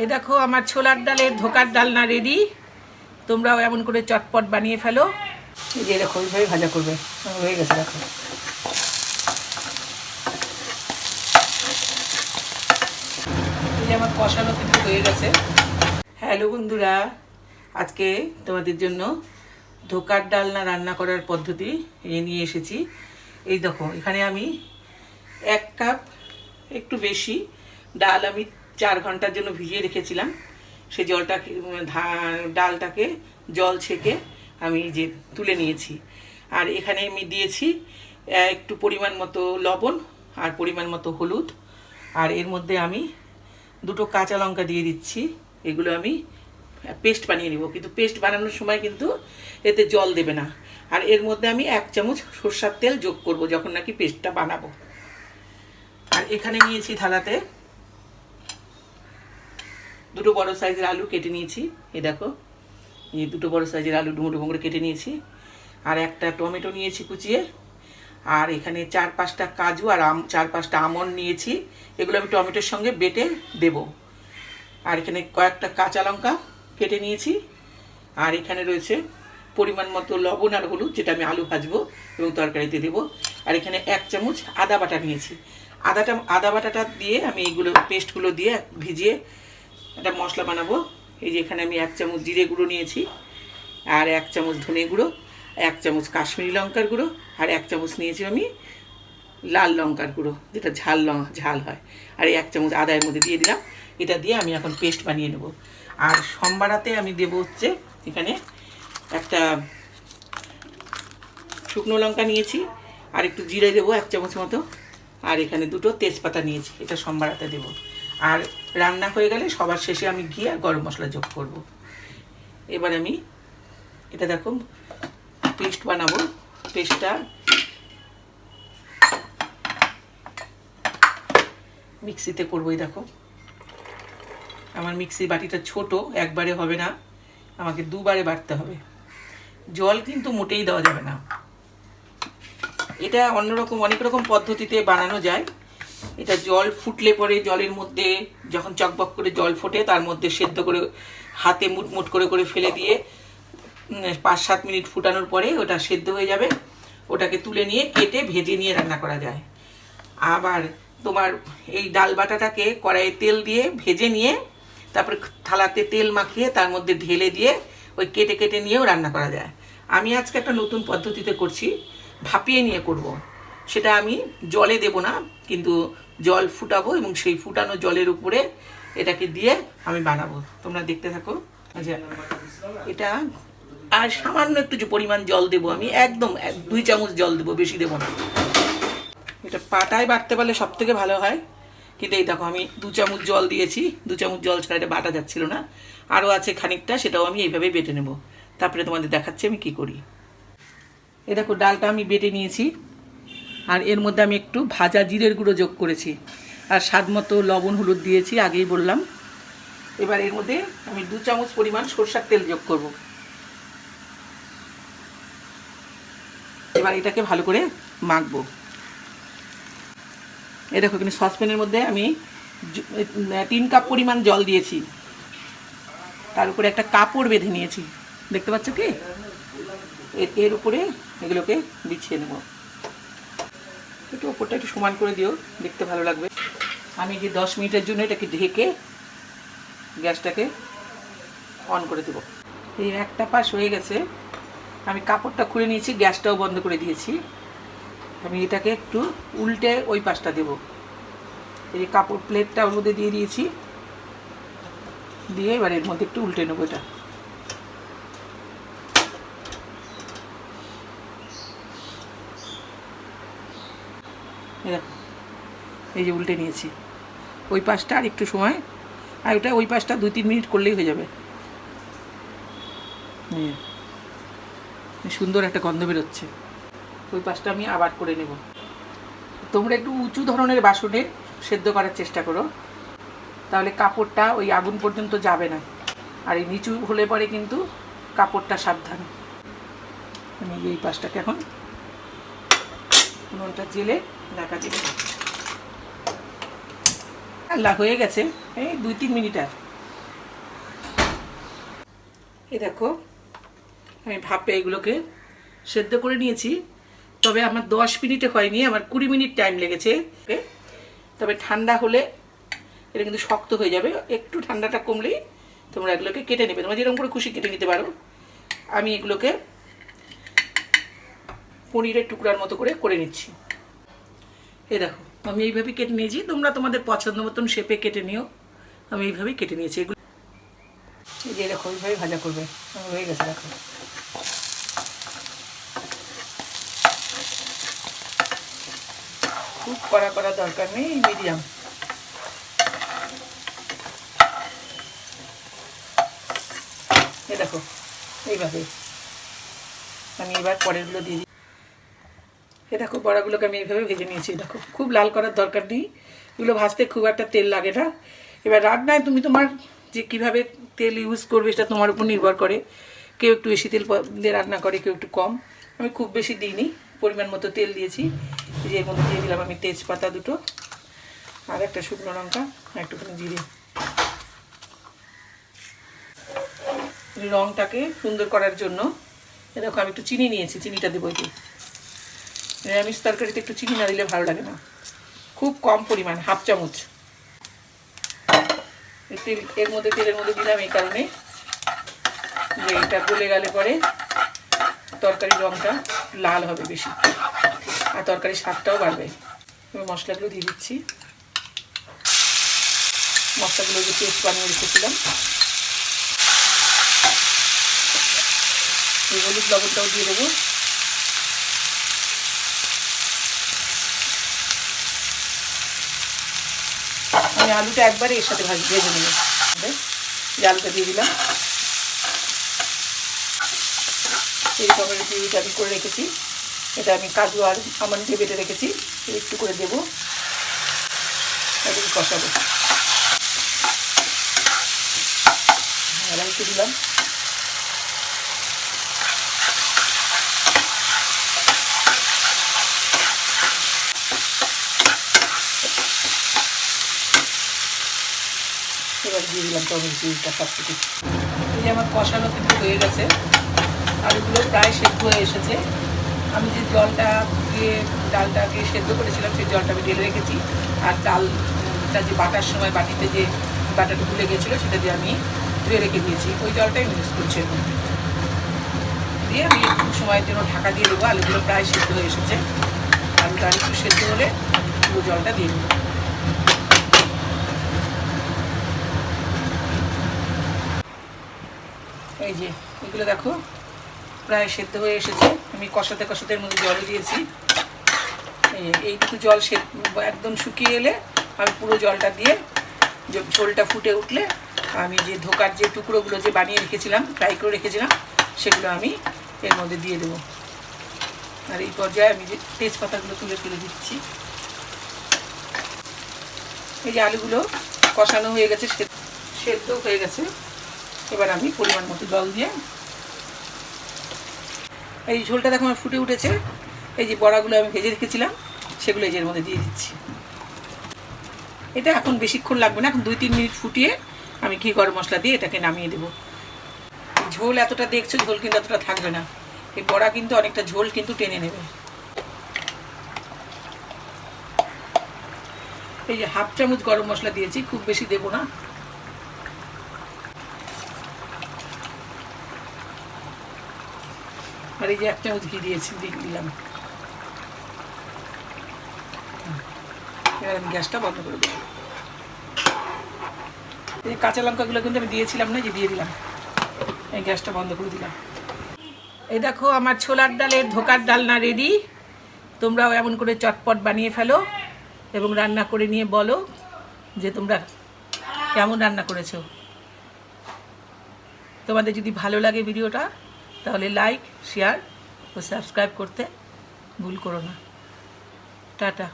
এই দেখো, আমার ছোলার ডালের ধোকার ডালনা রেডি তোমরাও এমন করে চটপট বানিয়ে ফেলো। এই যে দেখো ওইভাবে ভাজা করবে। হয়ে গেছে, দেখো। আমার কষানো কিন্তু হয়ে গেছে। হ্যালো বন্ধুরা, আজকে তোমাদের জন্য ধোকার ডালনা রান্না করার পদ্ধতি নিয়ে এসেছি। এই দেখো, এখানে আমি এক কাপ একটু বেশি ডাল আমি চার ঘণ্টার জন্য ভিজিয়ে রেখেছিলাম। সে জলটাকে ডালটাকে জল ছেঁকে আমি যে তুলে নিয়েছি। আর এখানে আমি দিয়েছি একটু পরিমাণ মতো লবণ আর পরিমাণ মতো হলুদ। আর এর মধ্যে আমি দুটো কাঁচা লঙ্কা দিয়ে দিচ্ছি। এগুলো আমি পেস্ট বানিয়ে নিব। কিন্তু পেস্ট বানানোর সময় কিন্তু এতে জল দেবে না। আর এর মধ্যে আমি এক চামচ সর্ষার তেল যোগ করব, যখন নাকি পেস্টটা বানাবো। আর এখানে নিয়েছি থালাতে দুটো বড় সাইজের আলু কেটে নিয়েছি। এই দেখো, এই দুটো বড় সাইজের আলু ডুমো ডুমো করে কেটে নিয়েছি। আর একটা টমেটো নিয়েছি কুচিয়ে। আর এখানে চার পাঁচটা কাজু আর আম, চার পাঁচটা আমন্ড নিয়েছি। এগুলো আমি টমেটোর সঙ্গে বেটে দেব। আর এখানে কয়েকটা কাঁচা লঙ্কা কেটে নিয়েছি। আর এখানে রয়েছে পরিমাণ মতো লবণ আর হলুদ, যেটা আমি আলু ভাজবো এবং তরকারিতে দেবো। আর এখানে এক চামচ আদা বাটা নিয়েছি। আদাটা, আদা বাটাটা দিয়ে আমি এইগুলো পেস্টগুলো দিয়ে ভিজিয়ে একটা মশলা বানাবো। এই যে এখানে আমি এক চামচ জিরে গুঁড়ো নিয়েছি, আর এক চামচ ধনে গুঁড়ো, এক চামচ কাশ্মীরি লঙ্কার গুঁড়ো, আর এক চামচ নিয়েছি আমি লাল লঙ্কার গুঁড়ো, যেটা ঝাল ঝাল হয়। আর এক চামচ আদায়ের মধ্যে দিয়ে দিলাম। এটা দিয়ে আমি এখন পেস্ট বানিয়ে নেব। আর সম্বারাতে আমি দেবো হচ্ছে এখানে একটা শুকনো লঙ্কা নিয়েছি, আর একটু জিরে দেবো এক চামচ মতো। আর এখানে দুটো তেজপাতা নিয়েছি, এটা সম্বারাতে দেবো। আর রান্না হয়ে গেলে সবার শেষে আমি ঘি আর গরম মশলা যোগ করব। এবার আমি এটা দেখো, পেস্ট বানাবো। পেস্টটা মিক্সিতে করবোই দেখো। আমার মিক্সির বাটিটা ছোট, একবারে হবে না। আমাকে দুবারে বাটতে হবে। জল কিন্তু মোটেই দেওয়া যাবে না। এটা অন্যরকম, অনেক রকম পদ্ধতিতে বানানো যায়। এটা জল ফুটলে পরে জলের মধ্যে, যখন চকবক করে জল ফোটে, তার মধ্যে সেদ্ধ করে হাতে মুটমুট করে করে ফেলে দিয়ে পাঁচ সাত মিনিট ফুটানোর পরে ওটা সেদ্ধ হয়ে যাবে। ওটাকে তুলে নিয়ে কেটে ভেজে নিয়ে রান্না করা যায়। আবার তোমার এই ডাল বাটাটাকে কড়াইয়ে তেল দিয়ে ভেজে নিয়ে, তারপরে থালাতে তেল মাখিয়ে তার মধ্যে ঢেলে দিয়ে ওই কেটে কেটে নিয়েও রান্না করা যায়। আমি আজকে একটা নতুন পদ্ধতিতে করছি, ভাপিয়ে নিয়ে করব। সেটা আমি জলে দেব না, কিন্তু জল ফুটাবো এবং সেই ফুটানো জলের উপরে এটাকে দিয়ে আমি বানাবো। তোমরা দেখতে থাকো। আচ্ছা এটা আর সামান্য একটু যে পরিমাণ জল দেবো আমি, একদম এক দুই চামচ জল দেবো, বেশি দেবো না। এটা পাটায় বাটতে পারলে সব থেকে ভালো হয়। কিন্তু এই দেখো, আমি দু চামচ জল দিয়েছি। দু চামচ জল ছাড়া এটা বাটা যাচ্ছিল না। আরও আছে খানিকটা, সেটাও আমি এইভাবেই বেটে নেব। তারপরে তোমাদের দেখাচ্ছি আমি কি করি। এ দেখো, ডালটা আমি বেটে নিয়েছি। আর এর মধ্যে আমি একটু ভাজা জিরের গুঁড়ো যোগ করেছি। আর স্বাদ মতো লবণ, হলুদ দিয়েছি, আগেই বললাম। এবার এর মধ্যে আমি দু চামচ পরিমাণ সরষার তেল যোগ করব। এবার এটাকে ভালো করে মাখবো। এই দেখো, এখানে সসপ্যানের মধ্যে আমি তিন কাপ পরিমাণ জল দিয়েছি। তার উপরে একটা কাপড় বেঁধে নিয়েছি। দেখতে পাচ্ছ কি? এর উপরে এগুলোকে বিছিয়ে নেব। একটু ওপরটা একটু সমান করে দিও, দেখতে ভালো লাগবে। আমি যে দশ মিনিটের জন্য এটাকে ঢেকে গ্যাসটাকে অন করে দেবো। এই একটা পাশ হয়ে গেছে। আমি কাপড়টা খুলে নিয়েছি, গ্যাসটাও বন্ধ করে দিয়েছি। আমি এটাকে একটু উল্টে ওই পাশটা দেব। এই কাপড় প্লেটটা ওর মধ্যে দিয়ে দিয়েছি। দিয়ে এবার এর মধ্যে একটু উল্টে নেব এটা। এই যে উল্টে নিয়েছি। ওই পাশটা আর একটু সময়, আর ওটা ওই পাশটা দুই তিন মিনিট করলেই হয়ে যাবে। সুন্দর একটা গন্ধ বেরোচ্ছে। ওই পাশটা আমি আবার করে নেব। তোমরা একটু উঁচু ধরনের বাসনে সেদ্ধ করার চেষ্টা করো। তাহলে কাপড়টা ওই আগুন পর্যন্ত যাবে না। আর এই নিচু হলে পরে কিন্তু কাপড়টা সাবধান। আমি এই পাশটাকে এখন উনুনটা জেলে ঢাকা দিবে আল্লাহ, হয়ে গেছে। এই দুই তিন মিনিট আর। এই দেখো, আমি ভাপে এগুলোকে সেদ্ধ করে নিয়েছি। তবে আমার দশ মিনিটে হয়নি, আমার কুড়ি মিনিট টাইম লেগেছে। তবে ঠান্ডা হলে এটা কিন্তু শক্ত হয়ে যাবে। একটু ঠান্ডাটা কমলেই তোমরা এগুলোকে কেটে নেবে। তোমরা যেরকম করে খুশি কেটে নিতে পারো। আমি এগুলোকে পনিরের টুকরার মতো করে করে নিচ্ছি। এই দেখো, আমি এইভাবে কেটে নিয়েছি। তোমরা তোমাদের পছন্দ মতন শেপে কেটে নিও। আমি এইভাবেই কেটে নিয়েছি। এগুলো এই যে এরকম এইভাবে ভাজা করবে। হয়ে গেছে, দেখো। খুব কড়া করা দরকার নেই মিডিয়াম এই দেখো, এইভাবে। আমি এবার পরেরগুলো দিয়ে এ দেখো বড়াগুলোকে আমি এইভাবে ভেজে নিয়েছি দেখো। খুব লাল করার দরকার নেই। এগুলো ভাজতে খুব একটা তেল লাগে না। এবার রান্নায় তুমি তোমার যে কীভাবে তেল ইউজ করবে সেটা তোমার উপর নির্ভর করে। কেউ একটু বেশি তেল দিয়ে রান্না করে, কেউ একটু কম। আমি খুব বেশি দিইনি, পরিমাণ মতো তেল দিয়েছি। যে এর মধ্যে দিয়ে দিলাম আমি তেজপাতা দুটো আর একটা শুকনো লঙ্কা একটুখানি জিরে। এই রঙটাকে সুন্দর করার জন্য এ দেখো আমি একটু চিনি নিয়েছি, চিনিটা দেবো একটু। নিরামিষ তরকারিতে একটু চিনি না দিলে ভালো লাগে না। খুব কম পরিমাণ, হাফ চামচ। তেল, এর মধ্যে, তেলের মধ্যে দিলাম এই কারণে যে এটা গলে গেলে পরে তরকারির রঙটা লাল হবে বেশি আর তরকারির স্বাদটাও বাড়বে। আমি মশলাগুলো দিয়ে দিচ্ছি। মশলাগুলো যে পেস্ট বানিয়ে রেখেছিলাম। এই হলুদ লবণটাও দিয়ে দেবো। আমি আলুটা একবারে এর সাথে ভাজি, ভেজে নেব। জালটা দিয়ে দিলাম। এই টমেটো পিউরিটা আমি করে রেখেছি। এটা আমি কাজু আর আমার দিয়ে বেটে রেখেছি। একটু করে দেবো। এটাকে কষাবো। আর একটু দিলাম। দিয়ে দিলাম টমেটো পিউরিটা সব কিছু এই আমার কষানো কিন্তু হয়ে গেছে। আলুগুলো প্রায় সেদ্ধ হয়ে এসেছে। আমি যে জলটা দিয়ে ডালটাকে সেদ্ধ করেছিলাম, সেই জলটা আমি ঢেলে রেখেছি। আর ডালটা যে বাটার সময় বাটিতে যে বাটাটা তুলে গেছিল সেটা দিয়ে আমি ধুয়ে রেখে দিয়েছি। ওই জলটাই ইউজ করছি দিয়ে আমি একটু সময়ের জন্য ঢাকা দিয়ে দেবো। আলুগুলো প্রায় সেদ্ধ হয়ে এসেছে। আলুটা একটু সেদ্ধ হলে পুরো জলটা দিয়ে দেবো। এই যে, এগুলো দেখো, প্রায় সেদ্ধ হয়ে এসেছে। আমি কষাতে কষাতে এর মধ্যে জল দিয়েছি। এই এইটুকু জল সে, একদম শুকিয়ে এলে আমি পুরো জলটা দিয়ে যে ঝোলটা ফুটে উঠলে আমি যে ধোকার যে টুকরোগুলো যে বানিয়ে রেখেছিলাম ফ্রাই করে রেখেছিলাম, সেগুলো আমি এর মধ্যে দিয়ে দেবো। আর এই পর্যায়ে আমি যে তেজপাতাগুলো তুলে তুলে দিচ্ছি। এই যে আলুগুলো কষানো হয়ে গেছে সেদ্ধ হয়ে গেছে। এবার আমি পরিমাণ মতো জল দিয়ে এই ঝোলটা দেখো আমার ফুটে উঠেছে। এই যে বড়াগুলো আমি ভেজে রেখেছিলাম, সেগুলো এই মধ্যে দিয়ে দিচ্ছি। এটা এখন বেশিক্ষণ লাগবে না, এখন দুই তিন মিনিট ফুটিয়ে আমি ঘি গরম মশলা দিয়ে এটাকে নামিয়ে দেবো। ঝোল এতটা দেখছ, ঝোল কিন্তু এতটা থাকবে না। এই বড়া কিন্তু অনেকটা ঝোল কিন্তু টেনে নেবে। এই যে হাফ চামচ গরম মশলা দিয়েছি, খুব বেশি দেবো না। আর এই যে এক চামচ ঘি দিয়েছি, দিয়ে দিলাম। এবার আমি গ্যাসটা বন্ধ করে দেবো। এই কাঁচা লঙ্কাগুলো কিন্তু আমি দিয়েছিলাম না যে দিয়ে দিলাম। এই গ্যাসটা বন্ধ করে দিলাম। এই দেখো, আমার ছোলার ডালের ধোকার ডালনা রেডি তোমরাও এমন করে চটপট বানিয়ে ফেলো এবং রান্না করে নিয়ে বলো যে তোমরা কেমন রান্না করেছ। তোমাদের যদি ভালো লাগে ভিডিওটা তাহলে লাইক শেয়ার ও সাবস্ক্রাইব করতে ভুল করো না। টাটা।